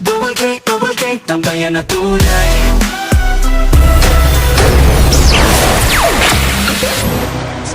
Double K, double K, tambayan na tunay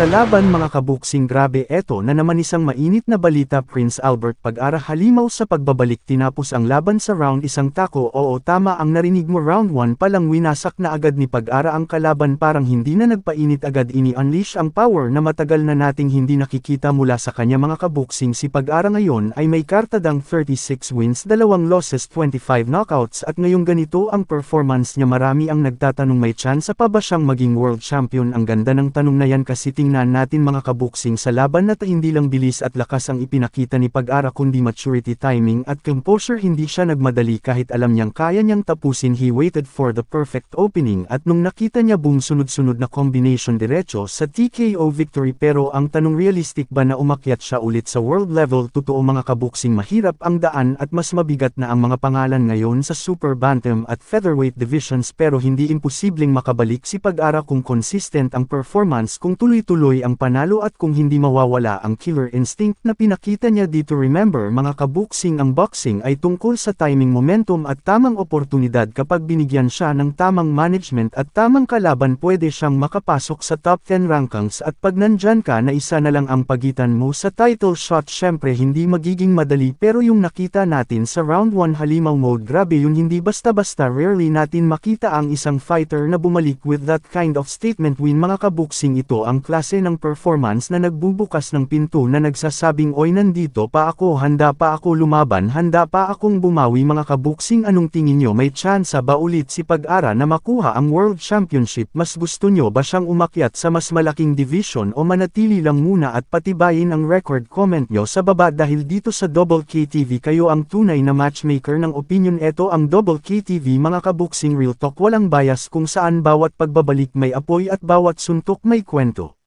Sa laban mga kabuksing grabe eto na naman isang mainit na balita Prince Albert pag-ara halimaw sa pagbabalik tinapos ang laban sa round isang tako. Oo tama ang narinig mo round 1 palang winasak na agad ni pag-ara ang kalaban parang hindi na nagpainit agad ini-unleash ang power na matagal na nating hindi nakikita mula sa kanya mga kabuksing si pag-ara ngayon ay may kartadang 36 wins dalawang losses 25 knockouts at ngayong ganito ang performance niya. Marami ang nagtatanong may chance pa ba siyang maging world champion? Ang ganda ng tanong na yan kasi tingnan natin mga kabuksing sa laban na hindi lang bilis at lakas ang ipinakita ni Pag-ara kundi maturity timing at composure. Hindi siya nagmadali kahit alam niyang kaya niyang tapusin. He waited for the perfect opening at nung nakita niya boom sunod-sunod na combination diretso sa TKO victory pero ang tanong realistic ba na umakyat siya ulit sa world level? Totoo mga kabuksing mahirap ang daan at mas mabigat na ang mga pangalan ngayon sa super bantam at featherweight divisions pero hindi imposibleng makabalik si Pag-ara kung consistent ang performance kung tuloy-tuloy ang panalo at kung hindi mawawala ang killer instinct na pinakita niya dito remember mga kabuksing ang boxing ay tungkol sa timing momentum at tamang oportunidad. Kapag binigyan siya ng tamang management at tamang kalaban pwede siyang makapasok sa top 10 rankings. At pag nandyan ka na isa na lang ang pagitan mo sa title shot syempre hindi magiging madali. Pero yung nakita natin sa round 1 halimaw mode grabe yun hindi basta-basta rarely natin makita ang isang fighter na bumalik with that kind of statement. Win mga kabuksing ito ang klase ng performance na nagbubukas ng pinto na nagsasabing oy nandito pa ako handa pa ako lumaban handa pa akong bumawi mga kabuksing anong tingin nyo may tsansa ba ulit si Pag-ara na makuha ang World Championship? Mas gusto nyo ba siyang umakyat sa mas malaking division o manatili lang muna at patibayin ang record comment nyo sa baba? Dahil dito sa Double KTV kayo ang tunay na matchmaker ng opinion. Eto ang Double KTV mga kabuksing real talk. Walang bias kung saan bawat pagbabalik may apoy at bawat suntok may kwento.